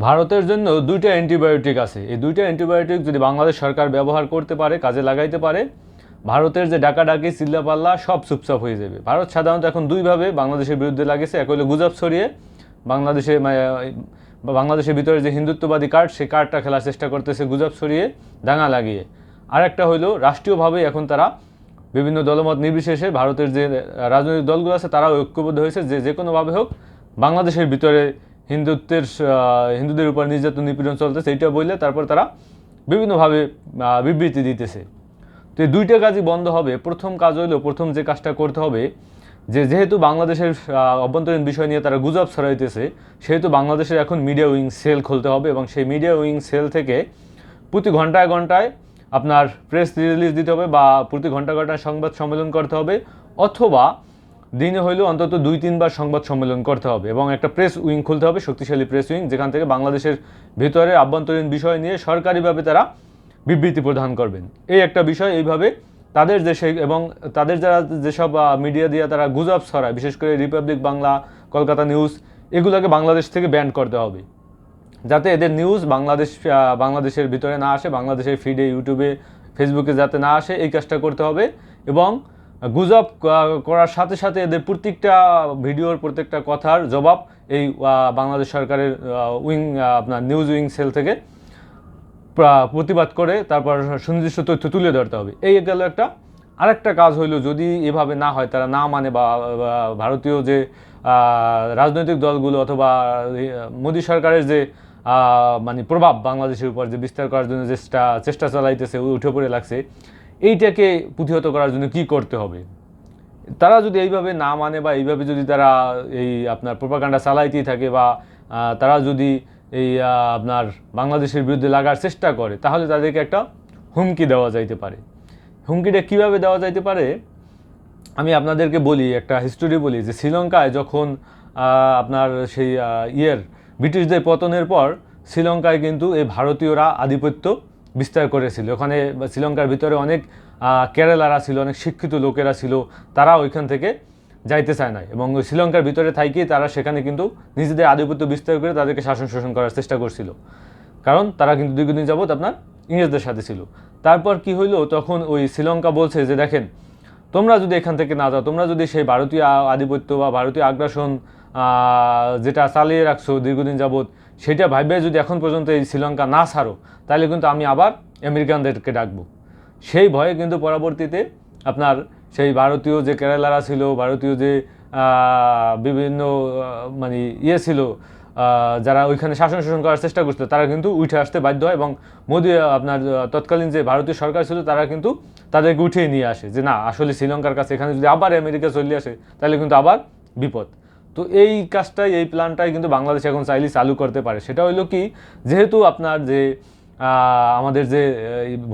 ভারতের জন্য দুইটা অ্যান্টিবায়োটিক আছে। এই দুইটা অ্যান্টিবায়োটিক যদি বাংলাদেশ সরকার ব্যবহার করতে পারে, কাজে লাগাইতে পারে, ভারতের যে ডাকাডাকি চিল্লাপাল্লা সব চুপচাপ হয়ে যাবে। ভারত সাধারণত এখন দুইভাবে বাংলাদেশের বিরুদ্ধে লাগেছে। এক হলো গুজব ছড়িয়ে, বাংলাদেশে বাংলাদেশের ভিতরে যে হিন্দুত্ববাদী কার্ড, সেই কার্ডটা খেলার চেষ্টা করতেছে গুজব ছড়িয়ে, দাঙ্গা লাগিয়ে। আর একটা হইল রাষ্ট্রীয়ভাবে এখন তারা বিভিন্ন দলমত নির্বিশেষে ভারতের যে রাজনৈতিক দলগুলো আছে, তারাও ঐক্যবদ্ধ হয়েছে। যে যে কোনোভাবে হোক, বাংলাদেশের ভিতরে হিন্দুত্বের হিন্দুদের উপর নির্যাতন, নিপীড়ন চলতেছে এইটা বললে তারপর তারা বিভিন্নভাবে বিবৃতি দিতেছে। তো এই দুইটা কাজই বন্ধ হবে। প্রথম কাজ হইল প্রথম যে কাজটা করতে হবে, যে যেহেতু বাংলাদেশের অভ্যন্তরীণ বিষয় নিয়ে তারা গুজব ছড়াইতেছে, সেহেতু বাংলাদেশের এখন মিডিয়া উইং সেল খুলতে হবে এবং সেই মিডিয়া উইং সেল থেকে প্রতি ঘন্টায় ঘন্টায় আপনার প্রেস রিলিজ দিতে হবে বা প্রতি ঘণ্টা ঘন্টায় সংবাদ সম্মেলন করতে হবে অথবা দিনে হইলেও অন্তত দুই, তিনবার সংবাদ সম্মেলন করতে হবে এবং একটা প্রেস উইং খুলতে হবে, শক্তিশালী প্রেস উইং যেখান থেকে বাংলাদেশের ভিতরে আভ্যন্তরীণ বিষয় নিয়ে সরকারিভাবে তারা বিবৃতি প্রদান করবেন। এই একটা বিষয়, এইভাবে তাদের সেই এবং তাদের যারা যেসব মিডিয়া দিয়ে তারা গুজব ছড়ায়, বিশেষ করে রিপাবলিক বাংলা কলকাতা নিউজ এগুলোকে বাংলাদেশ থেকে ব্যান করতে হবে। যাতে এদের নিউজ বাংলাদেশ বাংলাদেশের ভিতরে না আসে, বাংলাদেশের ফিডে ইউটিউবে ফেসবুকে যাতে না আসে, এই কাজটা করতে হবে এবং গুজব করার সাথে সাথে এদের প্রত্যেকটা ভিডিওর প্রত্যেকটা কথার জবাব এই বাংলাদেশ সরকারের উইং আপনার নিউজ উইং সেল থেকে প্রতিবাদ করে তারপর সুনির্দিষ্ট তথ্য তুলে ধরতে হবে। এই গেল একটা। আরেকটা কাজ হইল যদি এভাবে না হয়, তারা না মানে বা ভারতীয় যে রাজনৈতিক দলগুলো অথবা মোদী সরকারের যে মানে প্রভাব বাংলাদেশের উপর যে বিস্তার করার জন্য চেষ্টা চেষ্টা চালাইতেছে, উঠে পড়ে লাগছে এইটাকে প্রতিহত করার জন্য কি করতে হবে? তারা যদি এইভাবে না মানে বা এইভাবে যদি তারা এই আপনার প্রোপাগান্ডা চালাইতেই থাকে বা তারা যদি এই আপনার বাংলাদেশের বিরুদ্ধে লাগার চেষ্টা করে, তাহলে তাদেরকে একটা হুমকি দেওয়া যাইতে পারে। হুমকিটা কীভাবে দেওয়া যাইতে পারে? আমি আপনাদেরকে বলি, একটা হিস্টোরি বলি যে শ্রীলঙ্কায় যখন আপনার সেই ইয়ের ব্রিটিশদের পতনের পর, শ্রীলঙ্কায় কিন্তু এই ভারতীয়রা আধিপত্য বিস্তার করেছিল। ওখানে শ্রীলঙ্কার ভিতরে অনেক কেরালারা ছিল, অনেক শিক্ষিত লোকেরা ছিল, তারা ওইখান থেকে যাইতে চায় না এবং শ্রীলঙ্কার ভিতরে থাইকেই তারা সেখানে কিন্তু নিজেদের আধিপত্য বিস্তার করে তাদেরকে শাসন শোষণ করার চেষ্টা করছিল। কারণ তারা কিন্তু দীর্ঘদিন যাবত আপনার ইংরেজদের সাথে ছিল। তারপর কি হইল? তখন ওই শ্রীলঙ্কা বলছে যে, দেখেন, তোমরা যদি এখান থেকে না যাও, তোমরা যদি সেই ভারতীয় আধিপত্য বা ভারতীয় আগ্রাসন যেটা চালিয়ে রাখছো দীর্ঘদিন যাবৎ, সেটা ভাইবে যদি এখন পর্যন্ত এই শ্রীলঙ্কা না ছাড়ো, তাহলে কিন্তু আমি আবার আমেরিকানদেরকে ডাকবো। সেই ভয়ে কিন্তু পরবর্তীতে আপনার সেই ভারতীয় যে কেরালারা ছিল, ভারতীয় যে বিভিন্ন মানে ইয়ে ছিল যারা ওইখানে শাসন শাসন করার চেষ্টা করছিল, তারা কিন্তু উঠে আসতে বাধ্য হয় এবং মোদি আপনার তৎকালীন যে ভারতীয় সরকার ছিল, তারা কিন্তু তাদেরকে উঠিয়ে নিয়ে আসে যে, না, আসলে শ্রীলঙ্কার কাছে এখানে যদি আবার আমেরিকা চলে আসে, তাহলে কিন্তু আবার বিপদ। তো এই কাজটাই, এই প্ল্যানটাই কিন্তু বাংলাদেশ এখন চাইলে চালু করতে পারে। সেটা হইল কি, যেহেতু আপনার যে আমাদের যে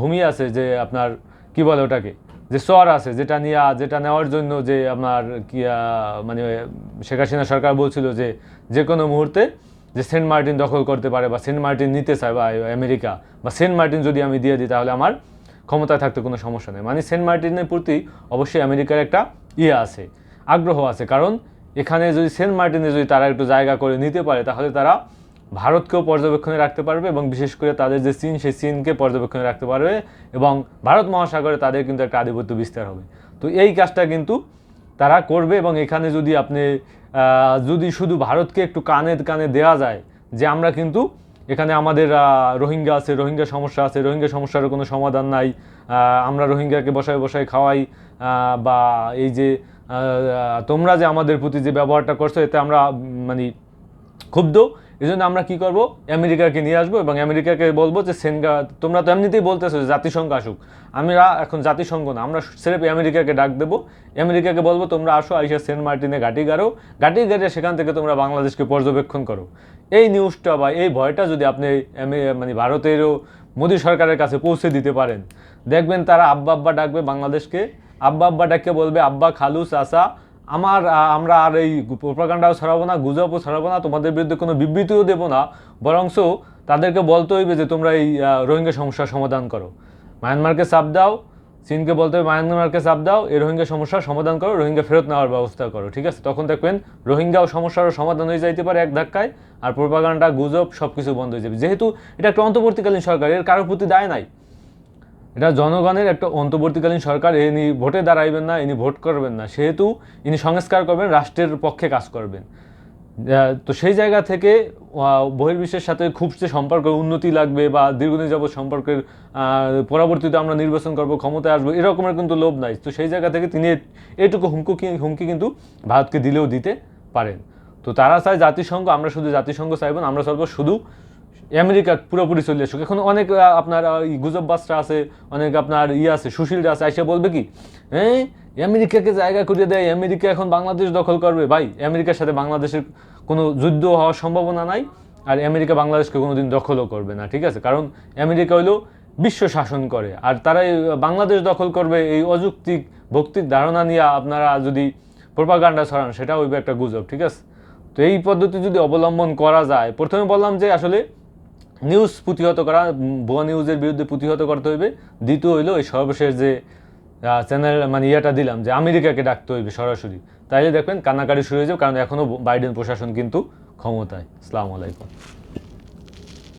ভূমি আছে যে, আপনার কি বলে ওটাকে, যে চর আছে, যেটা নিয়ে, যেটা নেওয়ার জন্য যে আপনার কি মানে শেখ হাসিনা সরকার বলছিল যে যে কোনো মুহূর্তে যে সেন্ট মার্টিন দখল করতে পারে বা সেন্ট মার্টিন নিতে চায় বা আমেরিকা, বা সেন্ট মার্টিন যদি আমি দিয়ে দিই, তাহলে আমার ক্ষমতায় থাকতে কোনো সমস্যা নেই। মানে সেন্ট মার্টিনের প্রতি অবশ্যই আমেরিকার একটা ইয়ে আছে, আগ্রহ আছে। কারণ এখানে যদি সেন্ট মার্টিনে যদি তারা একটু জায়গা করে নিতে পারে, তাহলে তারা ভারতকেও পর্যবেক্ষণে রাখতে পারবে এবং বিশেষ করে তাদের যে চীন, সেই চীনকে পর্যবেক্ষণে রাখতে পারবে এবং ভারত মহাসাগরে তাদের কিন্তু একটা আধিপত্য বিস্তার হবে। তো এই কাজটা কিন্তু তারা করবে এবং এখানে যদি আপনি যদি শুধু ভারতকে একটু কানে কানে দেওয়া যায় যে আমরা কিন্তু এখানে আমাদের রোহিঙ্গা আছে, রোহিঙ্গা সমস্যা আছে, রোহিঙ্গা সমস্যার কোনো সমাধান নাই আমরা রোহিঙ্গাকে বসায় বসায় খাওয়াই বা এই যে তোমরা যে আমাদের প্রতি যে ব্যবহারটা করছ, এতে আমরা মানে ক্ষুব্ধ। এই জন্য আমরা কি করব? আমেরিকাকে নিয়ে আসব এবং আমেরিকাকে বলব যে, সেনগা, তোমরা তো এমনিতেই বলতেছো যে, জাতিসংঘ আসুক। আমরা এখন জাতিসংঘ না, আমরা সেরেপ আমেরিকাকে ডাক দেবো। আমেরিকাকে বলব, তোমরা আসো, আইসা সেন্ট মার্টিনে গাটি গাড়ো গাটি গাড়ে সেখান থেকে তোমরা বাংলাদেশকে পর্যবেক্ষণ করো। এই নিউজটা বা এই ভয়টা যদি আপনি মানে ভারতেরও মোদী সরকারের কাছে পৌঁছে দিতে পারেন, দেখবেন তারা আব্বা আব্বা ডাকবে বাংলাদেশকে। আব্বা আব্বা ডাককে বলবে, আব্বা, খালু, চাচা, আমার আমরা আর এই প্রোপাগান্ডাও ছড়াবো না, গুজবও ছড়াবো না, তোমাদের বিরুদ্ধে কোনো বিবৃতিও দেবো না, বরংস তাদেরকে বলতে হইবে যে তোমরা এই রোহিঙ্গা সমস্যার সমাধান করো। মায়ানমারকে চাপ দাও, চীনকে বলতে হবে মায়ানমারকে চাপ দাও, এই রোহিঙ্গা সমস্যার সমাধান করো, রোহিঙ্গা ফেরত নেওয়ার ব্যবস্থা করো, ঠিক আছে? তখন দেখবেন রোহিঙ্গাও সমস্যারও সমাধান হয়ে যাইতে পারে এক ধাক্কায়, আর প্রোপাগান্ডা, গুজব সব কিছু বন্ধ হয়ে যাবে। যেহেতু এটা একটা অন্তর্বর্তীকালীন সরকার, এর কারোর প্রতি দায় নাই। এটা জনগণের একটা অন্তর্বর্তীকালীন সরকার, ইনি ভোটে দাঁড়াইবেন না, ইনি ভোট করবেন না। সেহেতু ইনি সংস্কার করবেন, রাষ্ট্রের পক্ষে কাজ করবেন। তো সেই জায়গা থেকে বহির্বিশ্বের সাথে খুব যে সম্পর্ক উন্নতি লাগবে বা দীর্ঘদিন যাবত সম্পর্কের পরবর্তীতে আমরা নির্বাচন করব, ক্ষমতায় আসব, এরকমের কিন্তু লোভ নাই। তো সেই জায়গা থেকে তিনি এটুকু হুমকি হুমকি কিন্তু ভারতকে দিলেও দিতে পারেন। তো তারা চায় জাতিসংঘ, আমরা শুধু জাতিসংঘ চাইব আমরা চাইব শুধু আমেরিকা পুরোপুরি চলে আসুক। এখন অনেক আপনার গুজব বাসটা আছে, অনেক আপনার ইয়ে আছে, সুশীলরা আছে এসে বলবে কি হ্যাঁ আমেরিকাকে জায়গা করে দেয় আমেরিকা এখন বাংলাদেশ দখল করবে। ভাই আমেরিকার সাথে বাংলাদেশের কোনো যুদ্ধ হওয়ার সম্ভাবনা নাই, আর আমেরিকা বাংলাদেশকে কোনোদিন দখলও করবে না, ঠিক আছে? কারণ আমেরিকা হলো বিশ্ব শাসন করে, আর তারাই বাংলাদেশ দখল করবে এই অযৌক্তিক ভক্তির ধারণা নিয়ে আপনারা যদি প্রোপাগান্ডা ছড়ান সেটা হইবে একটা গুজব, ঠিক আছে? তো এই পদ্ধতি যদি অবলম্বন করা যায়, প্রথমে বললাম যে আসলে নিউজ প্রতিহত করা, ভুয়া নিউজের বিরুদ্ধে প্রতিহত করতে হইবে। দ্বিতীয় হইল এই সর্বশেষ যে চ্যানেল মানে ইয়েটা দিলাম যে আমেরিকাকে ডাকতে হইবে সরাসরি। তাইলে দেখবেন কান্নাকাটি শুরু হয়ে যাবে, কারণ এখনও বাইডেন প্রশাসন কিন্তু ক্ষমতায়। আসসালামু আলাইকুম।